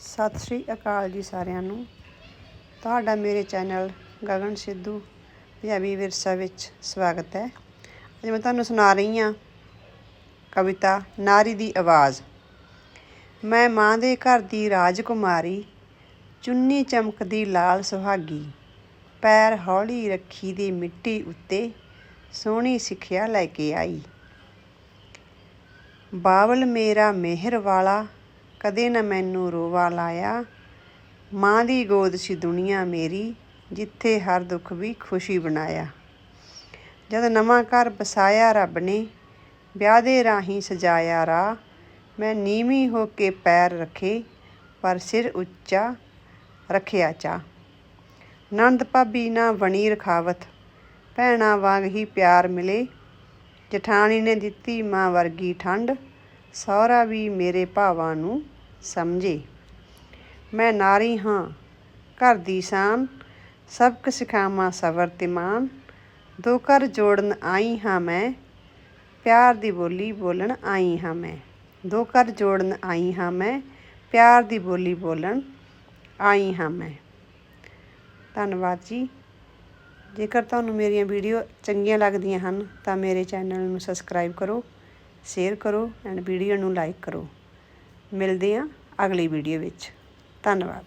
ਸਤਿ ਸ਼੍ਰੀ ਅਕਾਲ ਜੀ ਸਾਰਿਆਂ ਨੂੰ। ਤੁਹਾਡਾ ਮੇਰੇ ਚੈਨਲ ਗਗਨ ਸਿੱਧੂ, ਪੰਜਾਬੀ ਵਿਰਸਾ ਵਿੱਚ ਸਵਾਗਤ ਹੈ। ਅੱਜ ਮੈਂ ਤੁਹਾਨੂੰ ਸੁਣਾ ਰਹੀ ਹਾਂ ਕਵਿਤਾ ਨਾਰੀ ਦੀ ਆਵਾਜ਼। ਮੈਂ ਮਾਂ ਦੇ ਘਰ ਦੀ ਰਾਜਕੁਮਾਰੀ, ਚੁੰਨੀ ਚਮਕਦੀ ਲਾਲ ਸੁਹਾਗੀ, ਪੈਰ ਹੌਲੀ ਰੱਖੀ ਦੀ ਮਿੱਟੀ ਉੱਤੇ ਸੋਹਣੀ ਸਿੱਖਿਆ ਲੈ ਕੇ ਆਈ। ਬਾਵਲ ਮੇਰਾ ਮਿਹਰ ਵਾਲਾ ਕਦੇ ਨਾ ਮੈਨੂੰ ਰੋਵਾ ਲਾਇਆ। ਮਾਂ ਦੀ ਗੋਦ ਸੀ ਦੁਨੀਆ ਮੇਰੀ, ਜਿੱਥੇ ਹਰ ਦੁੱਖ ਵੀ ਖੁਸ਼ੀ ਬਣਾਇਆ। ਜਦ ਨਵਾਂ ਘਰ ਬਸਾਇਆ ਰੱਬ ਨੇ, ਵਿਆਹ ਦੇ ਰਾਹੀਂ ਸਜਾਇਆ ਰਾਹ। ਮੈਂ ਨੀਵੀਂ ਹੋ ਕੇ ਪੈਰ ਰੱਖੇ, ਪਰ ਸਿਰ ਉੱਚਾ ਰੱਖਿਆ ਚਾ ਨੰਦ ਭਾਬੀ ਨਾ ਬਣੀ ਰਖਾਵਤ ਭੈਣਾਂ ਵਾਂਗ ਹੀ ਪਿਆਰ ਮਿਲੇ। ਜਠਾਣੀ ਨੇ ਦਿੱਤੀ ਮਾਂ ਵਰਗੀ ਠੰਡ ਸਹੁਰਾ ਵੀ ਮੇਰੇ ਭਾਵਾਂ ਨੂੰ ਸਮਝੇ। ਮੈਂ ਨਾਰੀ ਹਾਂ, ਘਰ ਦੀ ਸ਼ਾਨ ਸਬਕ ਸਿਖਾਵਾਂ ਸਬਰ ਤੇ ਮਾਨ ਦੋ ਘਰ ਜੋੜਨ ਆਈ ਹਾਂ ਮੈਂ, ਪਿਆਰ ਦੀ ਬੋਲੀ ਬੋਲਣ ਆਈ ਹਾਂ ਮੈਂ। ਦੋ ਘਰ ਜੋੜਨ ਆਈ ਹਾਂ ਮੈਂ, ਪਿਆਰ ਦੀ ਬੋਲੀ ਬੋਲਣ ਆਈ ਹਾਂ ਮੈਂ। ਧੰਨਵਾਦ ਜੀ। ਜੇਕਰ ਤੁਹਾਨੂੰ ਮੇਰੀਆਂ ਵੀਡੀਓ ਚੰਗੀਆਂ ਲੱਗਦੀਆਂ ਹਨ, ਤਾਂ ਮੇਰੇ ਚੈਨਲ ਨੂੰ ਸਬਸਕ੍ਰਾਈਬ ਕਰੋ। ਸ਼ੇਅਰ ਕਰੋ ਐਂਡ ਵੀਡੀਓ ਨੂੰ ਲਾਈਕ ਕਰੋ। ਮਿਲਦੇ ਹਾਂ ਅਗਲੀ ਵੀਡੀਓ ਵਿੱਚ। ਧੰਨਵਾਦ।